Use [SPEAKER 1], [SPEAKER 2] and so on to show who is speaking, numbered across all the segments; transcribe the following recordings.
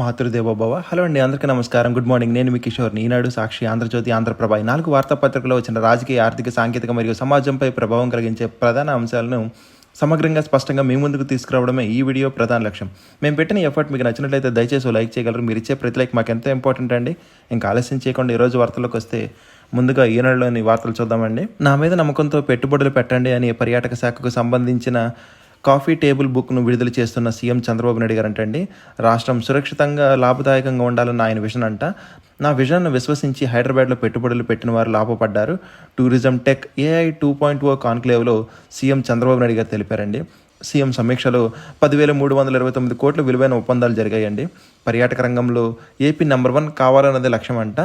[SPEAKER 1] Matrudevobhava hello అండి అందరికీ నమస్కారం. Good morning. నేను మీ కిషోర్ ఈనాడు సాక్షి ఆంధ్రజ్యోతి ఆంధ్రప్రభ. ఈ నాలుగు వార్తాపత్రికలో వచ్చిన రాజకీయ ఆర్థిక సాంకేతిక మరియు సమాజంపై ప్రభావం కలిగించే ప్రధాన అంశాలను సమగ్రంగా స్పష్టంగా మీ ముందుకు తీసుకురావడమే ఈ వీడియో ప్రధాన లక్ష్యం. మేము పెట్టిన ఎఫర్ట్ మీకు నచ్చినట్లయితే దయచేసి లైక్ చేయగలరు. మీరు ఇచ్చే ప్రతి లైక్ మాకు ఎంతో ఇంపార్టెంట్ అండి. ఇంకా ఆలస్యం చేయకుండా ఈరోజు వార్తల్లోకి వస్తే ముందుగా ఈనాడులోని వార్తలు చూద్దామండి. నా మీద నమ్మకంతో పెట్టుబడులు పెట్టండి అని పర్యాటక శాఖకు సంబంధించిన కాఫీ టేబుల్ బుక్ను విడుదల చేస్తున్న సీఎం చంద్రబాబు నాయుడు గారు అంటండి రాష్ట్రం సురక్షితంగా లాభదాయకంగా ఉండాలన్న ఆయన విజన్ అంట. నా విజన్ను విశ్వసించి హైదరాబాద్లో పెట్టుబడులు పెట్టిన వారు లాభపడ్డారు. Tourism tech AI two point O కాన్క్లేవ్లో CM Chandrababu Naidu గారు తెలిపారండి. సీఎం సమీక్షలో పదివేల మూడు వందల ఇరవై తొమ్మిది కోట్ల విలువైన ఒప్పందాలు జరిగాయండి. పర్యాటక రంగంలో ఏపీ నెంబర్ వన్ కావాలన్నది లక్ష్యం అంట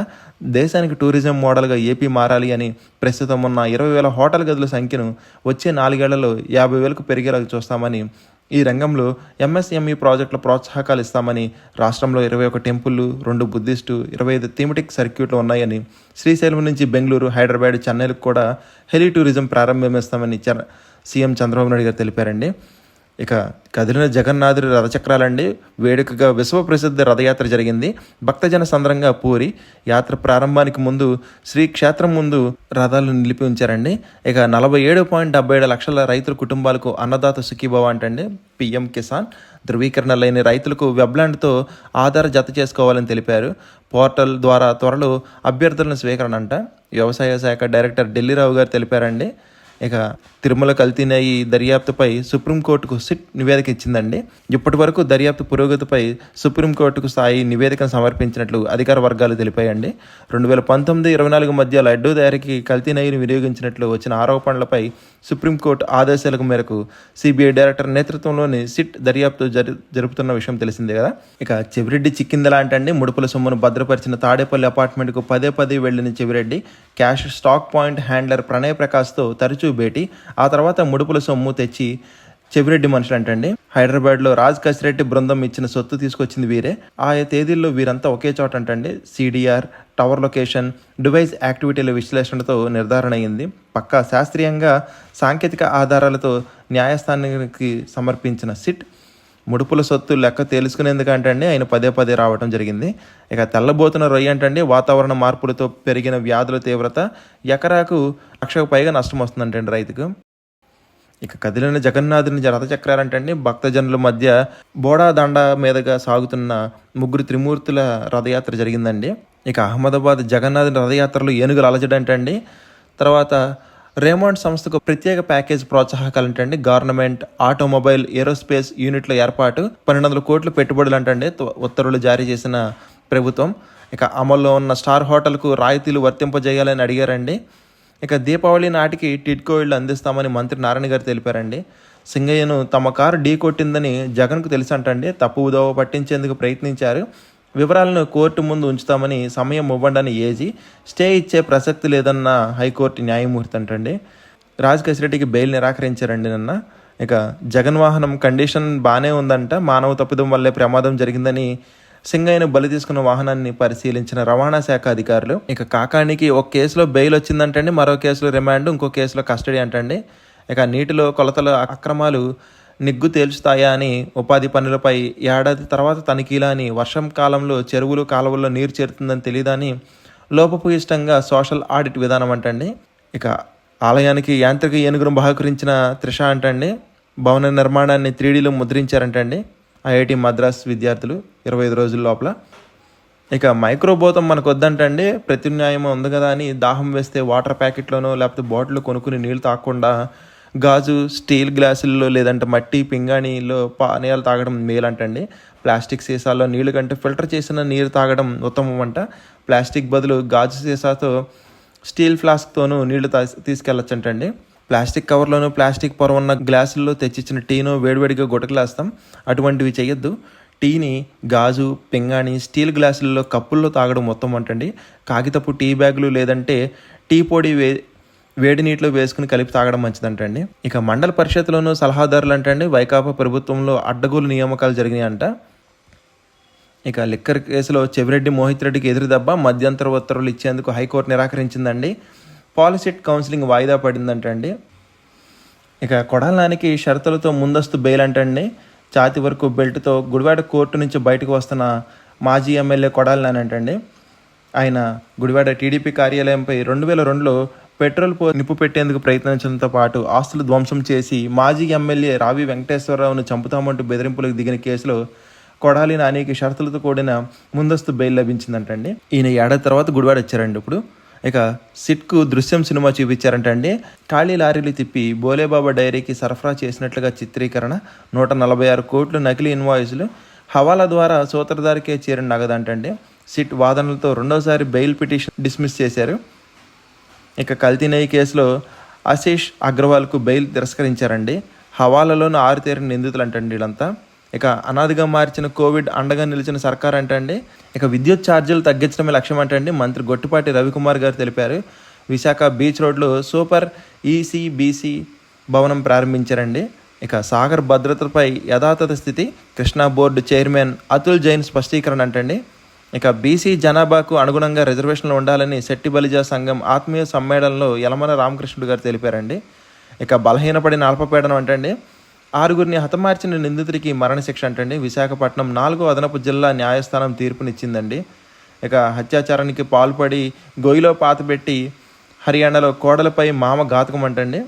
[SPEAKER 1] దేశానికి టూరిజం మోడల్గా ఏపీ మారాలి అని ప్రస్తుతం ఉన్న ఇరవై వేల హోటల్ గదుల సంఖ్యను వచ్చే నాలుగేళ్ళలో యాభై వేలకు పెరిగేలా చూస్తామని ఈ రంగంలో ఎంఎస్ఎంఈ ప్రాజెక్టుల ప్రోత్సాహకాలు ఇస్తామని రాష్ట్రంలో ఇరవై ఒక టెంపుల్ రెండు బుద్ధిస్టు ఇరవై ఐదు థీమటిక్ సర్క్యూట్లు ఉన్నాయని శ్రీశైలం నుంచి బెంగళూరు హైదరాబాద్ చెన్నైలకు కూడా హెలి టూరిజం ప్రారంభిస్తామని చ- సీఎం చంద్రబాబు నాయుడు గారు తెలిపారండి. ఇక కదిలిన జగన్నాథుడి రథచక్రాలండి. వేడుకగా విశ్వప్రసిద్ధ రథయాత్ర జరిగింది. భక్తజన సంద్రంగా పూరి యాత్ర ప్రారంభానికి ముందు శ్రీ క్షేత్రం ముందు రథాలు నిలిపి ఉంచారండి. ఇక నలభై ఏడు పాయింట్ డెబ్బై ఏడు లక్షల రైతుల కుటుంబాలకు అన్నదాత సుఖీభవ అంటండి. పిఎం కిసాన్ ధృవీకరణ లేని రైతులకు వెబ్లాండ్తో ఆధార్ జత చేసుకోవాలని తెలిపారు. పోర్టల్ ద్వారా త్వరలో అభ్యర్థులను స్వీకరణ అంట. వ్యవసాయ శాఖ డైరెక్టర్ ఢిల్లీరావు గారు తెలిపారండి. ఇక తిరుమల కల్తీనయి దర్యాప్తుపై సుప్రీంకోర్టుకు సిట్ నివేదిక ఇచ్చిందండి. ఇప్పటి వరకు దర్యాప్తు పురోగతిపై సుప్రీంకోర్టుకు స్థాయి నివేదికను సమర్పించినట్లు అధికార వర్గాలు తెలిపాయండి. రెండు వేల పంతొమ్మిది ఇరవై నాలుగు మధ్య లడ్డూ తయారీకి కల్తీనయిని వినియోగించినట్లు వచ్చిన ఆరోపణలపై సుప్రీంకోర్టు ఆదేశాలకు మేరకు సిబిఐ డైరెక్టర్ నేతృత్వంలోని సిట్ దర్యాప్తు జరు జరుపుతున్న విషయం తెలిసిందే కదా. ఇక చెవిరెడ్డి చిక్కిందలా అండి ముడుపుల సొమ్మును భద్రపరిచిన తాడేపల్లి అపార్ట్మెంట్కు పదే పదే వెళ్ళిన Chevireddy cash stock point handler Pranay ప్రకాష్తో తరచూ భేటీ. ఆ తర్వాత ముడుపుల సొమ్ము తెచ్చి చెవిరెడ్డి మనుషులు అంటండి హైదరాబాద్లో రాజ్ కసిరెడ్డి బృందం ఇచ్చిన సొత్తు తీసుకొచ్చింది వీరే. ఆయా తేదీల్లో వీరంతా ఒకే చోట అంటండి. సిడిఆర్ టవర్ లొకేషన్ డివైస్ యాక్టివిటీల విశ్లేషణతో నిర్ధారణ అయింది. పక్కా శాస్త్రీయంగా సాంకేతిక ఆధారాలతో న్యాయస్థానానికి సమర్పించిన సిట్ ముడుపుల సొత్తు లెక్క తేల్చుకునేందుకంటండి ఆయన పదే పదే రావడం జరిగింది. ఇక తెల్లబోతున్న రొయ్య అంటండి వాతావరణ మార్పులతో పెరిగిన వ్యాధుల తీవ్రత ఎకరాకు లక్షకు పైగా నష్టం వస్తుందంటండి రైతుకు. ఇక కదిలిన జగన్నాథుని రథచక్రాలంటండి భక్తజనుల మధ్య బోడా దండ మీదుగా సాగుతున్న ముగ్గురు త్రిమూర్తుల రథయాత్ర జరిగిందండి. ఇక అహ్మదాబాద్ జగన్నాథుని రథయాత్రలో ఏనుగులు అలజడంటండి తర్వాత రేమాండ్ సంస్థకు ప్రత్యేక ప్యాకేజ్ ప్రోత్సాహకాలంటండి. గవర్నమెంట్ ఆటోమొబైల్ ఏరోస్పేస్ యూనిట్ల ఏర్పాటు పన్నెండు వందల కోట్లు పెట్టుబడులు అంటండి ఉత్తర్వులు జారీ చేసిన ప్రభుత్వం. ఇక అమల్లో ఉన్న స్టార్ హోటల్కు రాయితీలు వర్తింపజేయాలని అడిగారండి. ఇక దీపావళి నాటికి టిడ్కో ఇళ్ళు అందిస్తామని మంత్రి నారాయణ గారు తెలిపారండి. సింగయ్యను తమ కారు ఢీ కొట్టిందని జగన్కు తెలుసంటండి. తప్పు ఉదవ పట్టించేందుకు ప్రయత్నించారు. వివరాలను కోర్టు ముందు ఉంచుతామని సమయం ఇవ్వండి ఏజీ స్టే ఇచ్చే ప్రసక్తి లేదన్న హైకోర్టు న్యాయమూర్తి అంటండి. రాజ్ రెడ్డికి బెయిల్ నిరాకరించారండి నిన్న. ఇక జగన్ వాహనం కండిషన్ బాగానే ఉందంట మానవ తప్పిదం వల్లే ప్రమాదం జరిగిందని సింగయ్యను బలి తీసుకున్న వాహనాన్ని పరిశీలించిన రవాణా శాఖ అధికారులు ఇక కాకానికి ఒక కేసులో బెయిల్ వచ్చిందంటండి మరో కేసులో రిమాండ్ ఇంకో కేసులో కస్టడీ అంటండి. ఇక నీటిలో కొలతల అక్రమాలు నిగ్గు తేల్చుతాయా అని ఉపాధి పనులపై ఏడాది తర్వాత తనిఖీలా అని వర్షం కాలంలో చెరువులు కాలువల్లో నీరు చేరుతుందని తెలియదని లోపపు ఇష్టంగా సోషల్ ఆడిట్ విధానం అంటండి. ఇక ఆలయానికి యాంత్రిక ఏనుగును బహుకరించిన త్రిష అంటండి. భవన నిర్మాణాన్ని త్రీడీలో ముద్రించారంటండి. ఐఐటి మద్రాస్ విద్యార్థులు ఇరవై ఐదు రోజుల లోపల. ఇక మైక్రోబోతం మనకు వద్దంటండి ప్రత్యున్యాయం ఉంది కదా అని దాహం వేస్తే వాటర్ ప్యాకెట్లోనో లేకపోతే బాటిల్ కొనుక్కుని నీళ్ళు తాకుండా గాజు స్టీల్ గ్లాసుల్లో లేదంటే మట్టి పింగాణిలో పానీయాలు తాగడం మేలంటండి. ప్లాస్టిక్ సీసాల్లో నీళ్ళు కంటే ఫిల్టర్ చేసిన నీరు తాగడం ఉత్తమం అంట ప్లాస్టిక్ బదులు గాజు సీసాతో స్టీల్ ఫ్లాస్క్తోనూ నీళ్ళు తా తీసుకెళ్ళొచ్చంటండి. ప్లాస్టిక్ కవర్లోనూ ప్లాస్టిక్ పొర ఉన్న గ్లాసుల్లో తెచ్చిచ్చిన టీను వేడివేడిగా గుటకలేస్తాం అటువంటివి చేయొద్దు టీని గాజు పింగాణి స్టీల్ గ్లాసుల్లో కప్పుల్లో తాగడం మొత్తం అంటండి కాగితపు టీ బ్యాగులు లేదంటే టీ పొడి వే వేడి నీటిలో వేసుకుని కలిపి తాగడం మంచిదంటండి. ఇక మండల పరిషత్లోనూ సలహాదారులు అంటండి వైకాపా ప్రభుత్వంలో అడ్డగోలు నియామకాలు జరిగినాయంట. ఇక లిక్కర్ కేసులో చెవిరెడ్డి మోహిత్ రెడ్డికి ఎదురు దెబ్బ మధ్యంతర ఉత్తర్వులు ఇచ్చేందుకు హైకోర్టు నిరాకరించిందండి. పాలసీట్ కౌన్సిలింగ్ వాయిదా పడిందంటండి. ఇక కొడాలానికి షరతులతో ముందస్తు బెయిల్ అంటండి ఛాతి వరకు బెల్ట్తో గుడివాడ కోర్టు నుంచి బయటకు వస్తున్న మాజీ ఎమ్మెల్యే కొడాలి నానంటండి ఆయన గుడివాడ టీడీపీ కార్యాలయంపై రెండు వేల రెండులో పెట్రోల్ పో నిప్పు పెట్టేందుకు ప్రయత్నించడంతో పాటు ఆస్తులు ధ్వంసం చేసి మాజీ ఎమ్మెల్యే రావి వెంకటేశ్వరరావును చంపుతామంటూ బెదిరింపులకు దిగిన కేసులో కొడాలి నానికి షరతులతో కూడిన ముందస్తు బెయిల్ లభించిందంటండి. ఈయన ఏడాది తర్వాత గుడివాడ వచ్చారండి ఇప్పుడు. ఇక సిట్కు దృశ్యం సినిమా చూపించారంటండి. ఖాళీ లారీలు తిప్పి బోలేబాబా డైరీకి సరఫరా చేసినట్లుగా చిత్రీకరణ. నూట నలభై ఆరు కోట్లు నకిలీ ఇన్వాయిస్లు. హవాలా ద్వారా సూత్రధారికే చేరిన నగదంటండి. సిట్ వాదనలతో రెండోసారి బెయిల్ పిటిషన్ డిస్మిస్ చేశారు. ఇక కల్తీనయ్య కేసులో ఆశీష్ అగ్రవాల్కు బెయిల్ తిరస్కరించారండి. హవాలలోని ఆరుతేరిన నిందితులు అంటండి వీళ్ళంతా. ఇక అనాదిగా మార్చిన కోవిడ్ అండగా నిలిచిన సర్కార్ అంటండి ఇక విద్యుత్ ఛార్జీలు తగ్గించడమే లక్ష్యం అంటండి మంత్రి గొట్టిపాటి రవికుమార్ గారు తెలిపారు. విశాఖ బీచ్ రోడ్లో సూపర్ ఈసీబీసీ భవనం ప్రారంభించారండి. ఇక సాగర్ భద్రతపై యథాతథ స్థితి కృష్ణా బోర్డు చైర్మన్ అతుల్ జైన్ స్పష్టీకరణ అంటండి. ఇక బీసీ జనాభాకు అనుగుణంగా రిజర్వేషన్లు ఉండాలని శెట్టి బలిజా సంఘం ఆత్మీయ సమ్మేళనంలో యలమల రామకృష్ణుడు గారు తెలిపారండి. ఇక బలహీనపడిన అల్పపీడనం అంటండి. ఆరుగురిని హతమార్చిన నిందితుడికి మరణశిక్ష అంటండి. విశాఖపట్నం నాలుగో అదనపు జిల్లా న్యాయస్థానం తీర్పునిచ్చిందండి. ఇక హత్యాచారానికి పాల్పడి గొయ్యిలో పాతబెట్టి హర్యానాలో కోడలపై మామ ఘాతకం అంటండి.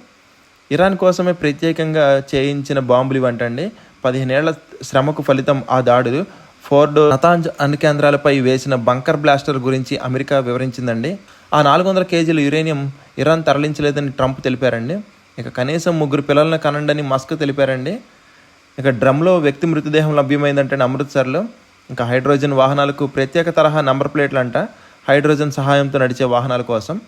[SPEAKER 1] ఇరాన్ కోసమే ప్రత్యేకంగా చేయించిన బాంబులు ఇవంటండి. పదిహేనేళ్ళ శ్రమకు ఫలితం ఆ దాడులు. ఫోర్డ్ నతాంజ్ అణు కేంద్రాలపై వేసిన బంకర్ బ్లాస్టర్ గురించి అమెరికా వివరించిందండి. ఆ నాలుగు వందల కేజీల యురేనియం ఇరాన్ తరలించలేదని ట్రంప్ తెలిపారండి. ఇక కనీసం ముగ్గురు పిల్లలను కనండని మస్క్ తెలిపారండి. ఇక డ్రమ్లో వ్యక్తి మృతదేహం లభ్యమైందంటే అమృత్సర్లో ఇంకా హైడ్రోజన్ వాహనాలకు ప్రత్యేక తరహా నంబర్ ప్లేట్లు అంట హైడ్రోజన్ సహాయంతో నడిచే వాహనాల కోసం.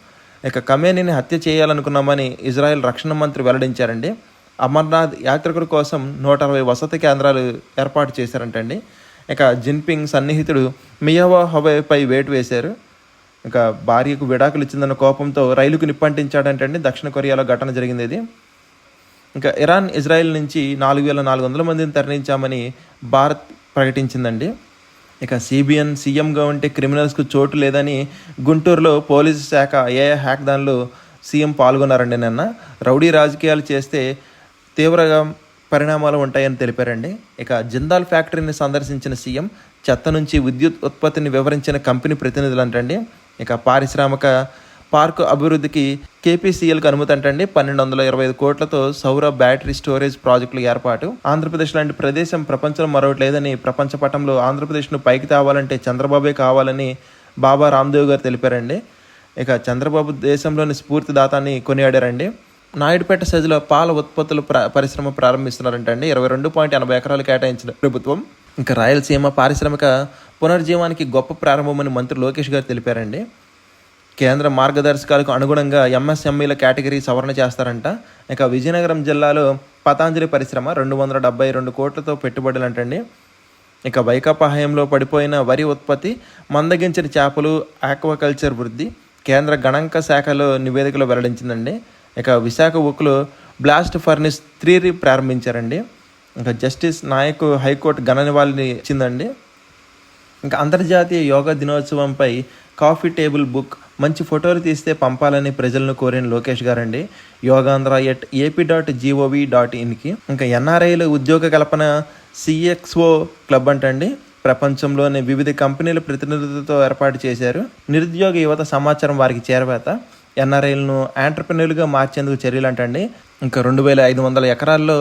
[SPEAKER 1] ఇక కమేనీని హత్య చేయాలనుకున్నామని ఇజ్రాయెల్ రక్షణ మంత్రి వెల్లడించారండి. అమర్నాథ్ యాత్రికుల కోసం నూట అరవై వసతి కేంద్రాలు ఏర్పాటు చేశారంటండి. ఇక జిన్పింగ్ సన్నిహితుడు మియావా హవేపై వేటు వేశారు. ఇక భార్యకు విడాకులు ఇచ్చిందన్న కోపంతో రైలుకు నిప్పంటించాడంటండి దక్షిణ కొరియాలో ఘటన జరిగింది ఇది ఇంకా ఇరాన్ ఇజ్రాయెల్ నుంచి నాలుగు వేల నాలుగు వందల మందిని తరలించామని భారత్ ప్రకటించిందండి. ఇక సిబిఎన్ సీఎంగా ఉంటే క్రిమినల్స్కు చోటు లేదని గుంటూరులో పోలీసు శాఖ ఏ హ్యాక్ దానిలో సీఎం పాల్గొన్నారండి నిన్న. రౌడీ రాజకీయాలు చేస్తే తీవ్రగా పరిణామాలు ఉంటాయని తెలిపారండి. ఇక జిందాల్ ఫ్యాక్టరీని సందర్శించిన సీఎం చెత్త నుంచి విద్యుత్ ఉత్పత్తిని వివరించిన కంపెనీ ప్రతినిధులు అంటండి. ఇక పారిశ్రామిక పార్కు అభివృద్ధికి కేపీసీఎల్కి అనుమతి అంటండి. పన్నెండు వందల ఇరవై ఐదు కోట్లతో సౌర బ్యాటరీ స్టోరేజ్ ప్రాజెక్టుల ఏర్పాటు. ఆంధ్రప్రదేశ్ లాంటి ప్రదేశం ప్రపంచంలో మరొకటి లేదని ప్రపంచ పటంలో ఆంధ్రప్రదేశ్ను పైకి తేవాలంటే చంద్రబాబే కావాలని బాబా రామ్దేవ్ గారు తెలిపారండి. ఇక చంద్రబాబు దేశంలోని స్ఫూర్తిదాతాన్ని కొనియాడారండి. నాయుడుపేట సైజులో పాల ఉత్పత్తుల పరిశ్రమ ప్రారంభిస్తున్నారంటండి ఇరవై రెండు పాయింట్ ఎనభై ఎకరాలు కేటాయించిన ప్రభుత్వం. ఇంకా రాయలసీమ పారిశ్రామిక పునర్జీవానికి గొప్ప ప్రారంభమని మంత్రి లోకేష్ గారు తెలిపారండి. కేంద్ర మార్గదర్శకాలకు అనుగుణంగా ఎంఎస్ఎంఈల కేటగిరీ సవరణ చేస్తారంట. ఇక విజయనగరం జిల్లాలో పతాంజలి పరిశ్రమ రెండు వందల డెబ్బై రెండు కోట్లతో పెట్టుబడులు అంటండి ఇక వైకాపా హయంలో పడిపోయిన వరి ఉత్పత్తి మందగించిన చేపలు ఆక్వాకల్చర్ వృద్ధి కేంద్ర గణాంక శాఖలో నివేదికలో వెల్లడించిందండి. ఇక విశాఖ ఉక్కులో బ్లాస్ట్ ఫర్నిస్ త్రీని ప్రారంభించారండి. ఇంకా జస్టిస్ నాయక్ హైకోర్టు ఘన నివాళిని ఇచ్చిందండి. ఇంకా అంతర్జాతీయ యోగా దినోత్సవంపై కాఫీ టేబుల్ బుక్ మంచి ఫోటోలు తీస్తే పంపాలని ప్రజలను కోరిన లోకేష్ గారండి. Yogandhra at AP dot GOV dot ఇన్కి. ఇంకా ఎన్ఆర్ఐలు ఉద్యోగ కల్పన సిఎక్స్ఓ క్లబ్ అంటండి. ప్రపంచంలోని వివిధ కంపెనీల ప్రతినిధులతో ఏర్పాటు చేశారు. నిరుద్యోగ యువత సమాచారం వారికి చేరవేత. ఎన్ఆర్ఐలను ఆంటర్ప్రెన్యూర్గా మార్చేందుకు చర్యలు అంటండి. ఇంకా రెండు వేల ఐదు వందల ఎకరాల్లో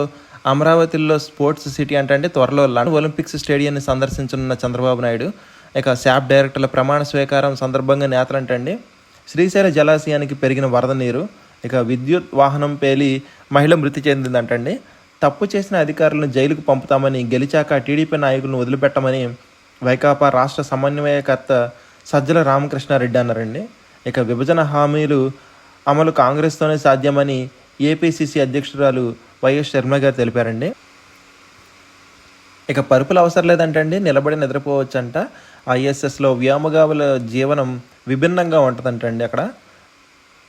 [SPEAKER 1] అమరావతిలో స్పోర్ట్స్ సిటీ అంటే త్వరలో లండన్ ఒలింపిక్స్ స్టేడియాన్ని సందర్శించనున్న చంద్రబాబు నాయుడు. ఇక శాప్ డైరెక్టర్ల ప్రమాణ స్వీకారం సందర్భంగా నేతలంటండి శ్రీశైల జలాశయానికి పెరిగిన వరద నీరు ఇక విద్యుత్ వాహనం పేలి మహిళ మృతి చెందిందంటండి తప్పు చేసిన అధికారులను జైలుకు పంపుతామని గెలిచాక టీడీపీ నాయకులను వదిలిపెట్టమని వైకాపా రాష్ట్ర సమన్వయకర్త సజ్జల రామకృష్ణారెడ్డి అన్నారండి. ఇక విభజన హామీలు అమలు కాంగ్రెస్తోనే సాధ్యమని ఏపీసీసీ అధ్యక్షురాలు వైఎస్ శర్మ గారు తెలిపారండి. ఇక పరుపులు అవసరం లేదంటండి నిలబడి నిద్రపోవచ్చంట. ఐఎస్ఎస్లో వ్యోమగావుల జీవనం విభిన్నంగా ఉంటుందంటండి అక్కడ.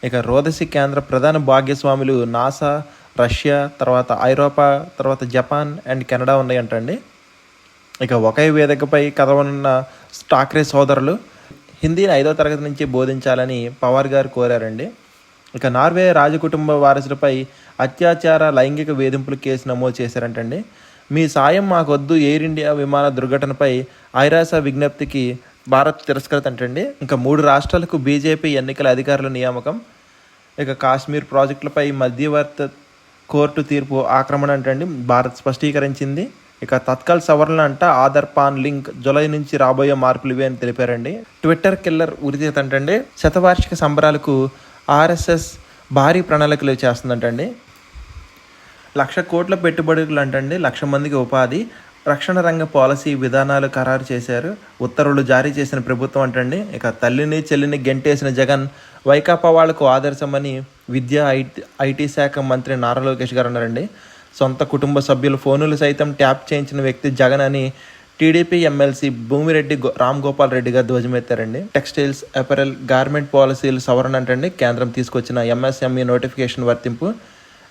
[SPEAKER 1] ఇక రోదసి కేంద్ర ప్రధాన భాగ్యస్వాములు నాసా రష్యా తర్వాత ఐరోపా తర్వాత జపాన్ అండ్ కెనడా ఉన్నాయంటండి. ఇక ఒకే వేదికపై కదవనున్న స్టాక్రే సోదరులు హిందీని ఐదో తరగతి నుంచి బోధించాలని పవార్ గారు కోరారండి. ఇక నార్వే రాజకుటుంబ వారసులపై అత్యాచార లైంగిక వేధింపుల కేసు నమోదు చేశారంటండి. మీ సాయం మాకొద్దు ఎయిర్ ఇండియా విమాన దుర్ఘటనపై ఐరాస విజ్ఞప్తికి భారత్ తిరస్కృత అంటండి. ఇంకా మూడు రాష్ట్రాలకు బీజేపీ ఎన్నికల అధికారుల నియామకం. ఇక కాశ్మీర్ ప్రాజెక్టులపై మధ్యవర్త కోర్టు తీర్పు ఆక్రమణ అంటండి. భారత్ స్పష్టీకరించింది. ఇక తత్కాల్ సవరణ అంట ఆధార్ పాన్ లింక్ జులై నుంచి రాబోయే మార్పులు ఇవే అని తెలిపారండి. ట్విట్టర్ కిల్లర్ ఉరితీత అంటే శతవార్షిక సంబరాలకు ఆర్ఎస్ఎస్ భారీ ప్రణాళికలు చేస్తుందంటండి. లక్ష కోట్ల పెట్టుబడులు అంటండి. లక్ష మందికి ఉపాధి రక్షణ రంగ పాలసీ విధానాలు ఖరారు చేశారు. ఉత్తర్వులు జారీ చేసిన ప్రభుత్వం అంటండి. ఇక తల్లిని చెల్లిని గెంటేసిన జగన్ వైకాపా వాళ్ళకు ఆదర్శమని విద్యా ఐటీ ఐటీ శాఖ మంత్రి నారా లోకేష్ గారు అన్నారండి. సొంత కుటుంబ సభ్యుల ఫోనులు సైతం ట్యాప్ చేయించిన వ్యక్తి జగన్ అని టీడీపీ ఎమ్మెల్సీ భూమిరెడ్డి గో- రామ్ గోపాల్ రెడ్డిగా ధ్వజమెత్తారండి. టెక్స్టైల్స్ అపరల్ గార్మెంట్ పాలసీలు సవరణ అంటండి. కేంద్రం తీసుకొచ్చిన ఎంఎస్ఎంఈ నోటిఫికేషన్ వర్తింపు.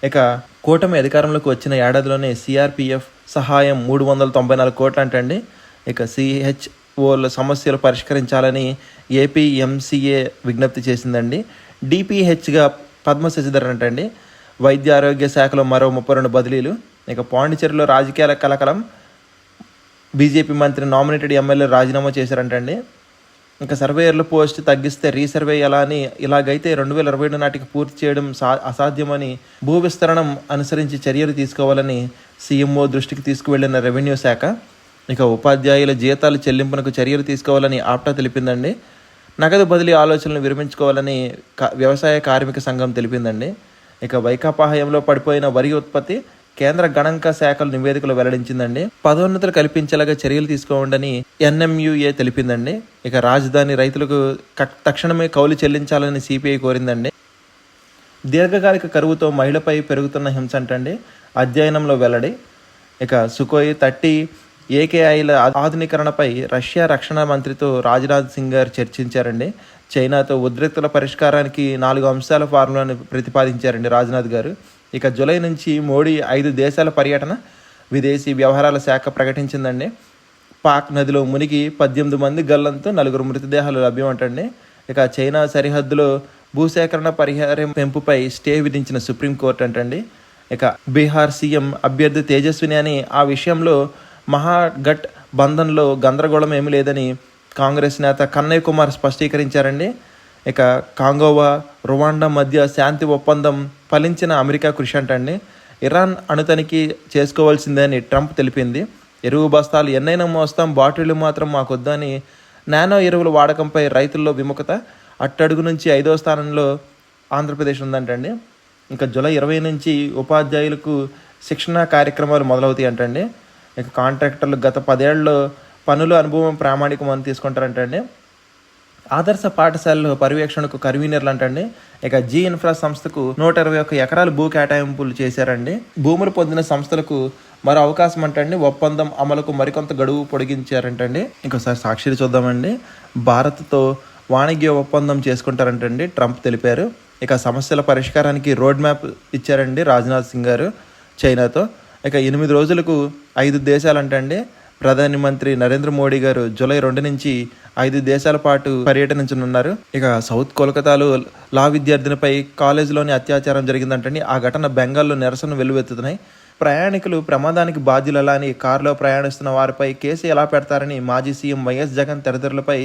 [SPEAKER 1] ఇక కూటమి అధికారంలోకి వచ్చిన ఏడాదిలోనే సిఆర్పిఎఫ్ సహాయం మూడు వందల తొంభై నాలుగు కోట్లు అంటండి. ఇక సిహెచ్ఓల సమస్యలు పరిష్కరించాలని ఏపీ ఎంసీఏ విజ్ఞప్తి చేసిందండి. డిపిహెచ్గా పద్మ శశిధర్ అంటండి. వైద్య ఆరోగ్య శాఖలో మరో ముప్పై రెండు బదిలీలు. ఇక పాండిచేరిలో రాజకీయాల కలకలం. బీజేపీ మంత్రి నామినేటెడ్ ఎమ్మెల్యే రాజీనామా చేశారంటండి. ఇంకా సర్వేయర్ల పోస్ట్ తగ్గిస్తే రీసర్వే ఎలా అని ఇలాగైతే రెండు వేల ఇరవై ఏడు నాటికి పూర్తి చేయడం సా అసాధ్యమని భూ విస్తరణం అనుసరించి చర్యలు తీసుకోవాలని సీఎంఓ దృష్టికి తీసుకువెళ్ళిన రెవెన్యూ శాఖ ఇక ఉపాధ్యాయుల జీతాలు చెల్లింపునకు చర్యలు తీసుకోవాలని ఆప్టా తెలిపిందండి. నగదు బదిలీ ఆలోచనలు విరమించుకోవాలని వ్యవసాయ కార్మిక సంఘం తెలిపిందండి. ఇక వైకాపా హయాంలో పడిపోయిన వరి ఉత్పత్తి కేంద్ర గణాంక శాఖల నివేదికలు వెల్లడించిందండి. పదోన్నతులు కల్పించేలాగా చర్యలు తీసుకోవండని ఎన్ఎంయుఏ తెలిపిందండి. ఇక రాజధాని రైతులకు తక్షణమే కౌలు చెల్లించాలని సిపిఐ కోరిందండి. దీర్ఘకాలిక కరువుతో మహిళపై పెరుగుతున్న హింస అంటండి అధ్యయనంలో వెల్లడి. ఇక సుకోయి థర్టీ ఏకేఐల ఆధునీకరణపై రష్యా రక్షణ మంత్రితో రాజ్నాథ్ సింగ్ గారు చర్చించారండి. చైనాతో ఉద్రిక్తుల పరిష్కారానికి నాలుగు అంశాల ఫార్ములాను ప్రతిపాదించారండి రాజ్నాథ్ గారు. ఇక జూలై నుంచి మోడీ ఐదు దేశాల పర్యటన విదేశీ వ్యవహారాల శాఖ ప్రకటించిందండి. పాక్ నదిలో మునిగి పద్దెనిమిది మంది గల్లంతో నలుగురు మృతదేహాలు లభ్యం అంటండి ఇక చైనా సరిహద్దులో భూసేకరణ పరిహారం పెంపుపై స్టే విధించిన సుప్రీంకోర్టు అంటండి. ఇక బీహార్ సీఎం అభ్యర్థి తేజస్విని అని ఆ విషయంలో మహాఘట్ బంధంలో గందరగోళం ఏమీ లేదని కాంగ్రెస్ నేత కన్నయ్య కుమార్ స్పష్టీకరించారండి. ఇక కాంగోవా రువాండా మధ్య శాంతి ఒప్పందం ఫలించిన అమెరికా కృషి అంటండి. ఇరాన్ అణుతనిఖీ చేసుకోవాల్సిందని ట్రంప్ తెలిపింది. ఎరువు బస్తాలు ఎన్నైనా మోస్తాం బాటిళ్ళు మాత్రం మాకొద్దని నానో ఎరువుల వాడకంపై రైతుల్లో విముఖత. అట్టడుగు నుంచి ఐదో స్థానంలో ఆంధ్రప్రదేశ్ ఉందంటండి. ఇంకా జూలై ఇరవై నుంచి ఉపాధ్యాయులకు శిక్షణ కార్యక్రమాలు మొదలవుతాయి అంటండి ఇక కాంట్రాక్టర్లు గత పదేళ్ళలో పనులు అనుభవం ప్రామాణికం అని తీసుకుంటారంటండి. ఆదర్శ పాఠశాలలో పర్యవేక్షణకు కన్వీనర్లు అంటండి ఇక జీ ఇన్ఫ్రా సంస్థకు నూట ఇరవై ఒక్క ఎకరాలు భూ కేటాయింపులు చేశారండి. భూములు పొందిన సంస్థలకు మరో అవకాశం అంటండి. ఒప్పందం అమలుకు మరికొంత గడువు పొడిగించారంటండి. ఇంకోసారి సాక్షిని చూద్దామండి. భారత్తో వాణిజ్య ఒప్పందం చేసుకుంటారంటండి. ట్రంప్ తెలిపారు. ఇక సమస్యల పరిష్కారానికి రోడ్ మ్యాప్ ఇచ్చారండి రాజ్నాథ్ సింగ్ గారు చైనాతో. ఇక ఎనిమిది రోజులకు ఐదు దేశాలంటండి. ప్రధాని మంత్రి నరేంద్ర మోడీ గారు జూలై రెండు నుంచి ఐదు దేశాల పాటు పర్యటనించనున్నారు ఇక సౌత్ కోల్కతాలో లా విద్యార్థినిపై కాలేజీలోని అత్యాచారం జరిగిందంటండి ఆ ఘటన బెంగాల్లో నిరసన వెలువెత్తుతున్నాయి ప్రయాణికులు ప్రమాదానికి బాధ్యులలా అని కారులో ప్రయాణిస్తున్న వారిపై కేసు ఎలా పెడతారని మాజీ సీఎం వైఎస్ జగన్ తదితరులపై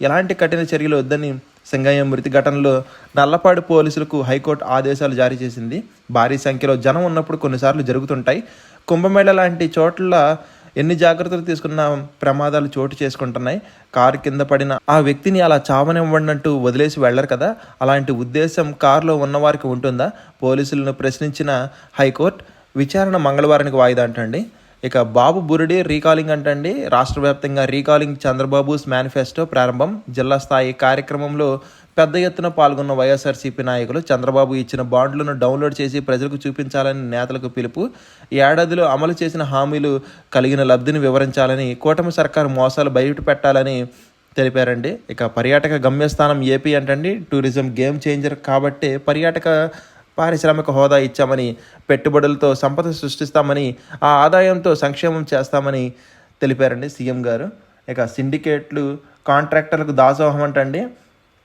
[SPEAKER 1] ఎలాంటి కఠిన చర్యలు వద్దని సింగయ్య మృతి ఘటనలో నల్లపాడు పోలీసులకు హైకోర్టు ఆదేశాలు జారీ చేసింది. భారీ సంఖ్యలో జనం ఉన్నప్పుడు కొన్నిసార్లు జరుగుతుంటాయి. కుంభమేళ లాంటి చోట్ల ఎన్ని జాగ్రత్తలు తీసుకున్న ప్రమాదాలు చోటు చేసుకుంటున్నాయి. కారు కింద పడిన ఆ వ్యక్తిని అలా చావనివ్వనట్టు వదిలేసి వెళ్ళరు కదా? అలాంటి ఉద్దేశం కారులో ఉన్నవారికి ఉంటుందా? పోలీసులను ప్రశ్నించిన హైకోర్టు విచారణ మంగళవారానికి వాయిదా అంటండి. ఇక బాబు బురుడి రీకాలింగ్ అంటండి. రాష్ట్ర వ్యాప్తంగా రీకాలింగ్ చంద్రబాబుస్ మేనిఫెస్టో ప్రారంభం. జిల్లా స్థాయి కార్యక్రమంలో పెద్ద ఎత్తున పాల్గొన్న వైఎస్ఆర్సీపీ నాయకులు చంద్రబాబు ఇచ్చిన బాండ్లను డౌన్లోడ్ చేసి ప్రజలకు చూపించాలని నేతలకు పిలుపు ఏడాదిలో అమలు చేసిన హామీలు కలిగిన లబ్ధిని వివరించాలని కూటమి సర్కారు మోసాలు బయట పెట్టాలని తెలిపారండి. ఇక పర్యాటక గమ్యస్థానం ఏపీ అంటండి. టూరిజం గేమ్ చేంజర్ కాబట్టే పర్యాటక పారిశ్రామిక హోదా ఇచ్చామని పెట్టుబడులతో సంపద సృష్టిస్తామని ఆ ఆదాయంతో సంక్షేమం చేస్తామని తెలిపారండి సీఎం గారు. ఇక సిండికేట్లు కాంట్రాక్టర్లకు దాసోహం అంటండి.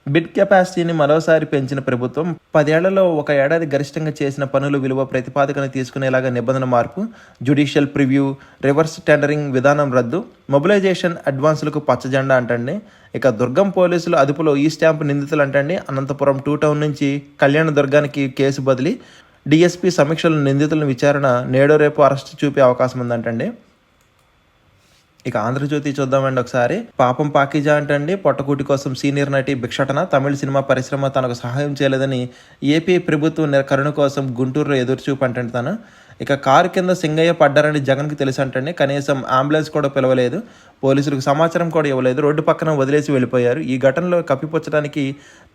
[SPEAKER 1] బిడ్ కెపాసిటీని మరోసారి పెంచిన ప్రభుత్వం పదేళ్ళలో ఒక ఏడాది గరిష్టంగా చేసిన పనులు విలువ ప్రతిపాదికను తీసుకునేలాగా నిబంధన మార్పు జ్యుడిషియల్ ప్రివ్యూ రివర్స్ టెండరింగ్ విధానం రద్దు మొబిలైజేషన్ అడ్వాన్సులకు పచ్చజెండా అంటండి. ఇక దుర్గం పోలీసులు అదుపులో ఈ స్టాంప్ నిందితులు అంటండి. అనంతపురం టూ టౌన్ నుంచి కళ్యాణ దుర్గానికి కేసు బదిలీ డిఎస్పీ సమీక్షలు నిందితుల విచారణ నేడో రేపు అరెస్టు చూపే అవకాశం ఉందంటండి. ఇక ఆంధ్రజ్యోతి చూద్దామండి ఒకసారి. పాపం పాకిజా అంటండి పొట్టకూటి కోసం సీనియర్ నటి భిక్షటన తమిళ సినిమా పరిశ్రమ తనకు సహాయం చేయలేదని ఏపీ ప్రభుత్వం నిర- కరుణ కోసం గుంటూరులో ఎదురుచూపు అంటే తను. ఇక కారు కింద సింగయ్య పడ్డారని జగన్కి తెలుసు అంటండి కనీసం అంబులెన్స్ కూడా పిలవలేదు. పోలీసులకు సమాచారం కూడా ఇవ్వలేదు. రోడ్డు పక్కన వదిలేసి వెళ్ళిపోయారు. ఈ ఘటనలో కప్పిపుచ్చడానికి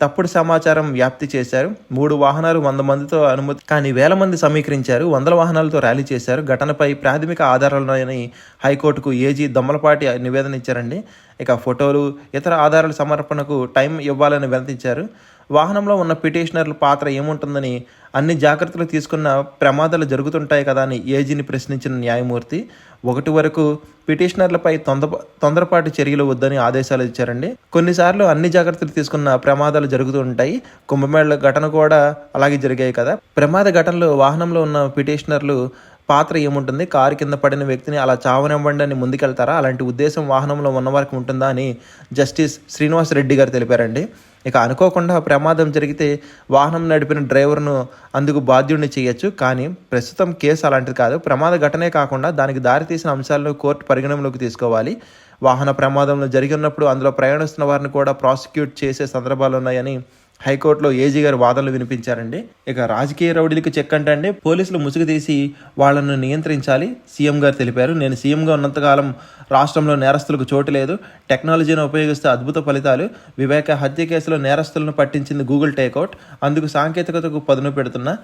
[SPEAKER 1] తప్పుడు సమాచారం వ్యాప్తి చేశారు. మూడు వాహనాలు వంద మందితో అనుమతి కానీ వేల మంది సమీకరించారు. వందల వాహనాలతో ర్యాలీ చేశారు. ఘటనపై ప్రాథమిక ఆధారాలున్నాయని హైకోర్టుకు ఏజీ దమ్మలపాటి నివేదన ఇచ్చారండి. ఇక ఫోటోలు ఇతర ఆధారాల సమర్పణకు టైం ఇవ్వాలని వినతించారు వాహనంలో ఉన్న పిటిషనర్ల పాత్ర ఏముంటుందని అన్ని జాగ్రత్తలు తీసుకున్న ప్రమాదాలు జరుగుతుంటాయి కదా అని ఏజీని ప్రశ్నించిన న్యాయమూర్తి ఒకటి వరకు పిటిషనర్లపై తొందర తొందరపాటు చర్యలు వద్దని ఆదేశాలు ఇచ్చారండి. కొన్నిసార్లు అన్ని జాగ్రత్తలు తీసుకున్న ప్రమాదాలు జరుగుతూ ఉంటాయి. కుంభమేళ ఘటన కూడా అలాగే జరిగాయి కదా. ప్రమాద ఘటనలో వాహనంలో ఉన్న పిటిషనర్లు పాత్ర ఏముంటుంది? కారు కింద పడిన వ్యక్తిని అలా చావనివ్వండి అని ముందుకెళ్తారా? అలాంటి ఉద్దేశం వాహనంలో ఉన్న వారికి ఉంటుందా అని జస్టిస్ శ్రీనివాస్ రెడ్డి గారు తెలిపారండి. ఇక అనుకోకుండా ప్రమాదం జరిగితే వాహనం నడిపిన డ్రైవర్ను అందుకు బాధ్యుడిని చేయొచ్చు. కానీ ప్రస్తుతం కేసు అలాంటిది కాదు. ప్రమాద ఘటనే కాకుండా దానికి దారితీసిన అంశాలను కోర్టు పరిగణనలోకి తీసుకోవాలి. వాహన ప్రమాదంలో జరిగినప్పుడు అందులో ప్రయాణిస్తున్న వారిని కూడా ప్రాసిక్యూట్ చేసే సందర్భాలు ఉన్నాయని హైకోర్టులో ఏజీ గారు వాదనలు వినిపించారండి. ఇక రాజకీయ రౌడీలకు చెక్ అంటే అండి పోలీసులు ముసుగు తీసి వాళ్ళను నియంత్రించాలి. సీఎం గారు తెలిపారు. నేను సీఎంగా ఉన్నంతకాలం రాష్ట్రంలో నేరస్తులకు చోటు లేదు. టెక్నాలజీని ఉపయోగిస్తే అద్భుత ఫలితాలు. వివేక హత్య కేసులో నేరస్తులను పట్టించింది గూగుల్ టేక్అవుట్. అందుకు సాంకేతికతకు పదును పెడుతున్నా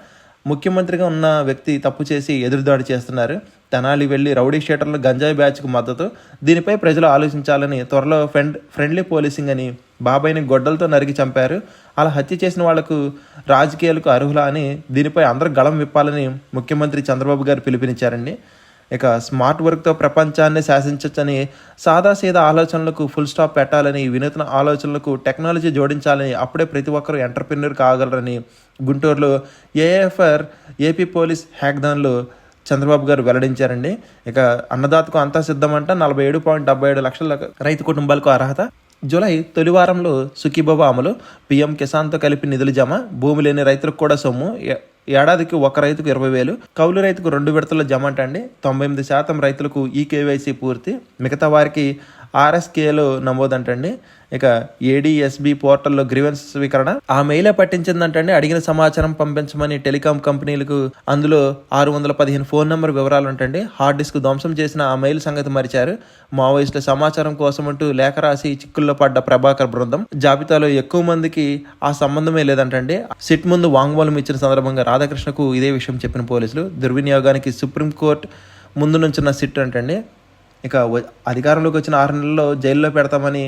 [SPEAKER 1] ముఖ్యమంత్రిగా ఉన్న వ్యక్తి తప్పు చేసి ఎదురుదాడి చేస్తున్నారు. తెనాలి వెళ్ళి రౌడీ షీటర్లు గంజాయి బ్యాచ్కు మద్దతు. దీనిపై ప్రజలు ఆలోచించాలని త్వరలో ఫ్రెండ్ ఫ్రెండ్లీ పోలీసింగ్ అని బాబాయ్ని గొడ్డలతో నరికి చంపారు. అలా హత్య చేసిన వాళ్ళకు రాజకీయాలకు అర్హులా అని దీనిపై అందరూ గళం విప్పాలని ముఖ్యమంత్రి చంద్రబాబు గారు పిలుపునిచ్చారండి. ఇక స్మార్ట్ వర్క్తో ప్రపంచాన్ని శాసించవచ్చని సాదాసీదా ఆలోచనలకు ఫుల్ స్టాప్ పెట్టాలని వినూత్న ఆలోచనలకు టెక్నాలజీ జోడించాలని అప్పుడే ప్రతి ఒక్కరూ ఎంటర్ప్రిన్యూర్ కాగలరని గుంటూరులో ఏఎఫ్ఆర్ ఏపీ పోలీస్ హ్యాక్దాన్లో చంద్రబాబు గారు వెల్లడించారండి. ఇక అన్నదాతకు అంతా సిద్ధమంట నలభై ఏడు పాయింట్ డెబ్బై ఏడు లక్షల రైతు కుటుంబాలకు అర్హత. జూలై తొలి వారంలో సుఖీబాబా అమలు. పీఎం కిసాన్తో కలిపి నిధులు జమ. భూమి లేని రైతులకు కూడా సొమ్ము. ఏడాదికి ఒక రైతుకు ఇరవై వేలు. కౌలు రైతుకు రెండు విడతల జమ అంటండి. తొంభై ఎనిమిది శాతం రైతులకు ఈ కేవైసీ పూర్తి. మిగతా వారికి ఆర్ఎస్కేలో నమోదంటండి. ఇక ఏడిఎస్బి పోర్టల్లో గ్రీవెన్స్ స్వీకరణ. ఆ మెయిలే పట్టించిందంటండి. అడిగిన సమాచారం పంపించమని టెలికాం కంపెనీలకు అందులో ఆరు వందల పదిహేను ఫోన్ నెంబర్ వివరాలు ఉంటండి హార్డ్ డిస్క్ ధ్వంసం చేసిన ఆ మెయిల్ సంగతి మరిచారు. మావోయిస్టుల సమాచారం కోసం అంటూ లేఖ రాసి చిక్కుల్లో పడ్డ ప్రభాకర్ బృందం. జాబితాలో ఎక్కువ మందికి ఆ సంబంధమే లేదంటండి. సిట్ ముందు వాంగ్మూలం ఇచ్చిన సందర్భంగా రాధాకృష్ణకు ఇదే విషయం చెప్పిన పోలీసులు. దుర్వినియోగానికి సుప్రీంకోర్టు ముందు నుంచిన సిట్ అంటండి. ఇక అధికారంలోకి వచ్చిన ఆరు నెలల్లో జైల్లో పెడతామని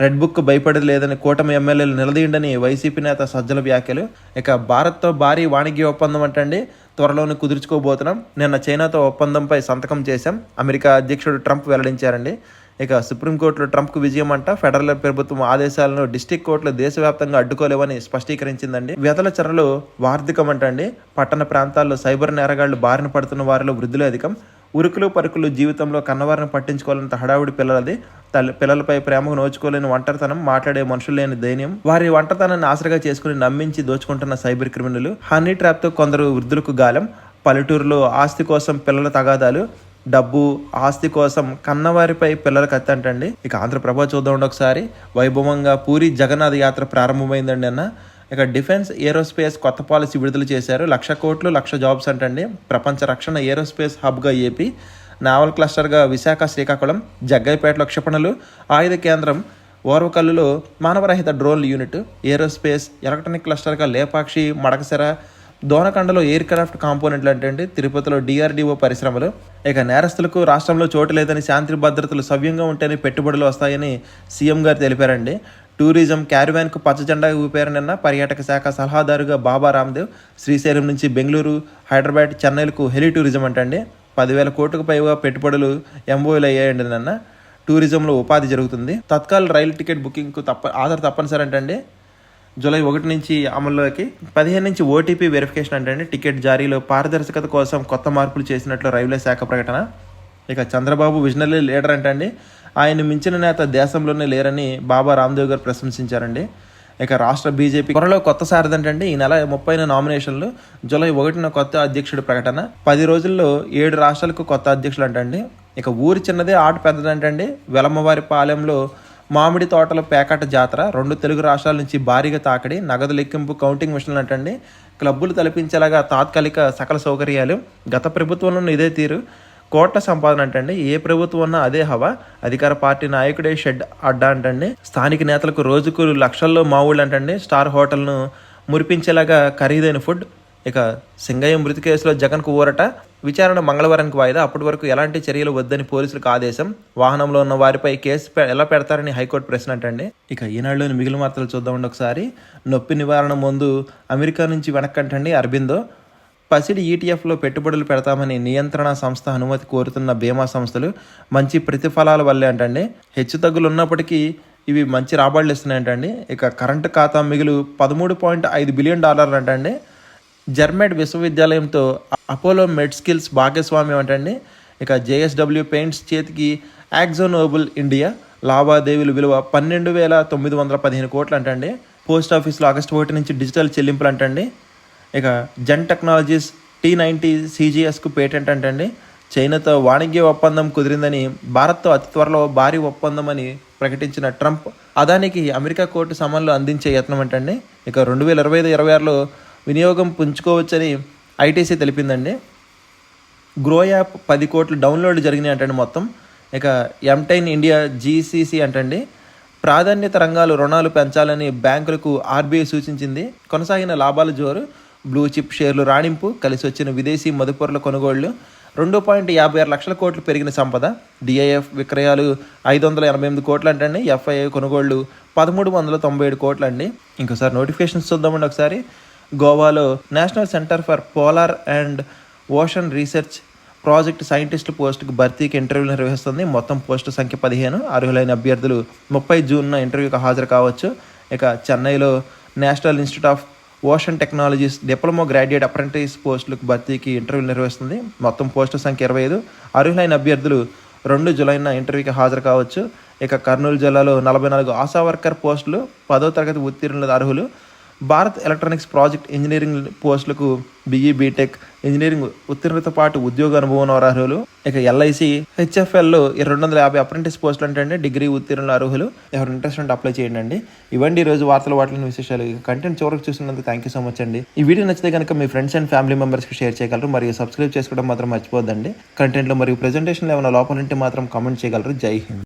[SPEAKER 1] రెడ్ బుక్ భయపడేది లేదని కూటమి ఎమ్మెల్యేలు నిలదీయండని వైసీపీ నేత సజ్జల వ్యాఖ్యలు. ఇక భారత్తో భారీ వాణిజ్య ఒప్పందం అంటండి. త్వరలోనే కుదుర్చుకోబోతున్నాం. నిన్న చైనాతో ఒప్పందంపై సంతకం చేశాం. అమెరికా అధ్యక్షుడు ట్రంప్ వెల్లడించారండి. ఇక సుప్రీంకోర్టులో ట్రంప్కు విజయం అంట ఫెడరల్ ప్రభుత్వం ఆదేశాలను డిస్టిక్ కోర్టులు దేశవ్యాప్తంగా అడ్డుకోలేవని స్పష్టీకరించిందండి. వ్యతల చర్యలు వార్ధికం అంటండి పట్టణ ప్రాంతాల్లో సైబర్ నేరగాళ్ళు బారిన పడుతున్న వారిలో వృద్ధులు అధికం. ఉరుకులు పరుకులు జీవితంలో కన్నవారిని పట్టించుకోవాలంత హడావుడి పిల్లలది. తల్లి పిల్లలపై ప్రేమకు నోచుకోలేని ఒంటరితనం మాట్లాడే మనుషులు లేని దైన్యం. వారి ఒంటరితనాన్ని ఆసరగా చేసుకుని నమ్మించి దోచుకుంటున్న సైబర్ క్రిమినల్. హనీ ట్రాప్తో కొందరు వృద్ధులకు గాలం. పల్లెటూరులో ఆస్తి కోసం పిల్లల తగాదాలు. డబ్బు ఆస్తి కోసం కన్నవారిపై పిల్లలకు అత్తంటండి ఇక ఆంధ్రప్రభ చూద్దాం ఒకసారి. వైభవంగా పూరి జగన్నాథ్ యాత్ర ప్రారంభమైందండి అన్న. ఇక డిఫెన్స్ ఏరోస్పేస్ కొత్త పాలసీ విడుదల చేశారు. లక్ష కోట్లు లక్ష జాబ్స్ అంటండి. ప్రపంచ రక్షణ ఏరోస్పేస్ హబ్గా ఏపీ. నావల్ క్లస్టర్గా విశాఖ శ్రీకాకుళం జగ్గైపేటలో క్షిపణులు ఆయుధ కేంద్రం ఓర్వకల్లులో మానవరహిత డ్రోన్ యూనిట్ ఏరోస్పేస్ ఎలక్ట్రానిక్ క్లస్టర్గా లేపాక్షి మడకసెర దోనకండలో ఎయిర్ క్రాఫ్ట్ కాంపోనెంట్లు అంటే తిరుపతిలో డిఆర్డిఓ పరిశ్రమలు. ఇక నేరస్తులకు రాష్ట్రంలో చోటు లేదని శాంతి భద్రతలు సవ్యంగా ఉంటేనే పెట్టుబడులు వస్తాయని సీఎం గారు తెలిపారండి. టూరిజం క్యారివాన్కు పచ్చజెండా ఊపారు నిన్న పర్యాటక శాఖ సలహాదారుగా బాబా రామ్దేవ్ శ్రీశైలం నుంచి బెంగళూరు హైదరాబాద్ చెన్నైలకు హెలి టూరిజం అంటండి. పదివేల కోట్లకు పైగా పెట్టుబడులు ఎంఓలు అయ్యాయండి నిన్న టూరిజంలో ఉపాధి జరుగుతుంది. తత్కాల్ రైలు టికెట్ బుకింగ్కు తప్ప ఆధార్ తప్పనిసరి అంటండి. జూలై ఒకటి నుంచి అమల్లోకి పదిహేను నుంచి ఓటీపీ వెరిఫికేషన్ అంటే టికెట్ జారీలో పారదర్శకత కోసం కొత్త మార్పులు చేసినట్లు రైల్వే శాఖ ప్రకటన. ఇక చంద్రబాబు విజనరీ లీడర్ అంటండి ఆయన మించిన నేత దేశంలోనే లేరని బాబా రామ్దేవ్ గారు ప్రశంసించారండి. ఇక రాష్ట్ర బీజేపీ త్వరలో కొత్త సారథి అంటే ఈ నెల ముప్పైన నామినేషన్లు జూలై ఒకటిన కొత్త అధ్యక్షుడి ప్రకటన. పది రోజుల్లో ఏడు రాష్ట్రాలకు కొత్త అధ్యక్షులు అంటండి ఇక ఊరి చిన్నదే ఆట పెద్దదంటండి వెలమ్మవారి పాలెంలో మామిడి తోటల పేకాట జాతర రెండు తెలుగు రాష్ట్రాల నుంచి భారీగా తాకడి నగదు లెక్కింపు కౌంటింగ్ మిషన్లు అంటండి క్లబ్బులు తలపించేలాగా తాత్కాలిక సకల సౌకర్యాలు గత ప్రభుత్వంలో ఇదే తీరు. కోట్ల సంపాదన అంటండి ఏ ప్రభుత్వం ఉన్నా అదే హవా. అధికార పార్టీ నాయకుడే షెడ్ అడ్డా అంటండి స్థానిక నేతలకు రోజుకు లక్షల్లో మావుళ్ళు అంటండి స్టార్ హోటల్ను మురిపించేలాగా ఖరీదైన ఫుడ్ ఇక సింగయ్య మృతి కేసులో జగన్కు ఊరట. విచారణ మంగళవారానికి వాయిదా. అప్పటి వరకు ఎలాంటి చర్యలు వద్దని పోలీసులకు ఆదేశం. వాహనంలో ఉన్న వారిపై కేసు ఎలా పెడతారని హైకోర్టు ప్రశ్న అంటండి. ఇక ఈనాడులోని మిగిలిన వార్తలు చూద్దామండి ఒకసారి. నొప్పి నివారణ ముందు అమెరికా నుంచి వెనక్కంటండి అరబిందో. పసిడి ఈటీఎఫ్లో పెట్టుబడులు పెడతామని నియంత్రణ సంస్థ అనుమతి కోరుతున్న బీమా సంస్థలు మంచి ప్రతిఫలాల వల్లే అంటండి. హెచ్చు తగ్గులు ఉన్నప్పటికీ ఇవి మంచి రాబడులు ఇస్తున్నాయంటండి. ఇక కరెంటు ఖాతా మిగులు పదమూడు పాయింట్ ఐదు బిలియన్ డాలర్లు అంటండి. జర్మెడ్ విశ్వవిద్యాలయంతో అపోలో మెడ్ స్కిల్స్ భాగస్వామ్యం అంటండి. ఇక జేఎస్డబ్ల్యూ పెయింట్స్ చేతికి యాక్జోనోబుల్ ఇండియా లావాదేవీల విలువ పన్నెండు వేల తొమ్మిది వందల పదిహేను కోట్లు అంటండి. పోస్ట్ ఆఫీస్లో ఆగస్టు ఒకటి నుంచి డిజిటల్ చెల్లింపులు అంటండి. ఇక జెన్ టెక్నాలజీస్ టీ నైంటీ సీజీఎస్కు పేటెంట్ అంటండి. చైనాతో వాణిజ్య ఒప్పందం కుదిరిందని భారత్తో అతి త్వరలో భారీ ఒప్పందం అని ప్రకటించిన ట్రంప్ అదానికి అమెరికా కోర్టు సమన్లు అందించే యత్నం అంటండి. ఇక రెండు వేల ఇరవై ఐదు ఇరవై ఆరులో వినియోగం పుంజుకోవచ్చని ఐటీసీ తెలిపిందండి. గ్రో యాప్ పది కోట్లు డౌన్లోడ్ జరిగినాయి అంటండి మొత్తం. ఇక ఎంటైన్ ఇండియా జీసీసీ అంటండి. ప్రాధాన్యత రంగాలు రుణాలు పెంచాలని బ్యాంకులకు ఆర్బీఐ సూచించింది. కొనసాగిన లాభాల జోరు బ్లూ చిప్ షేర్లు రాణింపు కలిసి వచ్చిన విదేశీ మదుపొరల కొనుగోళ్ళు రెండు పాయింట్ యాభై ఆరు లక్షల కోట్లు పెరిగిన సంపద డిఐఎఫ్ విక్రయాలు ఐదు వందల ఎనభై ఎనిమిది కోట్లు అంటండి. ఎఫ్ఐఐ కొనుగోళ్ళు పదమూడు వందల తొంభై ఏడు కోట్లు అండి. ఇంకోసారి నోటిఫికేషన్స్ చూద్దామండి ఒకసారి. గోవాలో national centre for polar and ocean research project సైంటిస్టుల పోస్టుకు భర్తీకి ఇంటర్వ్యూలు నిర్వహిస్తుంది. మొత్తం పోస్టు సంఖ్య పదిహేను. అర్హులైన అభ్యర్థులు ముప్పై జూన్న ఇంటర్వ్యూకి హాజరు కావచ్చు. ఇక చెన్నైలో national institute of ocean technologies diploma graduate apprentice పోస్టులకు భర్తీకి ఇంటర్వ్యూలు నిర్వహిస్తుంది. మొత్తం పోస్టు సంఖ్య ఇరవై ఐదు. అర్హులైన అభ్యర్థులు రెండు జులైన ఇంటర్వ్యూకి హాజరు కావచ్చు. ఇక కర్నూలు జిల్లాలో నలభై నాలుగు ఆశా వర్కర్ పోస్టులు పదో తరగతి ఉత్తీర్ణుల అర్హులు భారత్ ఎలక్ట్రానిక్స్ ప్రాజెక్ట్ ఇంజనీరింగ్ పోస్టులకు బిఈ బీటెక్ ఇంజనీరింగ్ ఉత్తీర్ణత పాటు ఉద్యోగ అనుభవం అర్హులు. ఇక ఎల్ఐసి హెచ్ఎఫ్ఎల్లో రెండు వందల యాభై అప్రెంటిస్ పోస్టులు అంటే డిగ్రీ ఉత్తీర్ణుల అర్హులు. ఎవరు ఇంట్రెస్ట్ ఉంటే అప్లై చేయండి అండి ఇవ్వండి ఈరోజు రోజు వార్తలు వాటిని విశేషాలు. కంటెంట్ చివరకు చూసినందుకు థ్యాంక్ యూ సో మచ్ అండి. ఈ వీడియో నచ్చితే కనుక మీ ఫ్రెండ్స్ అండ్ ఫ్యామిలీ మెంబర్స్కి షేర్ చేయగలరు. మరియు సబ్స్క్రైబ్ చేసుకోవడం మాత్రం మర్చిపోద్దండి కంటెంట్లో మరియు ప్రెజెంటేషన్లో ఏమైనా లోపల మాత్రం కామెంట్ చేయగలరు. జై హింద్.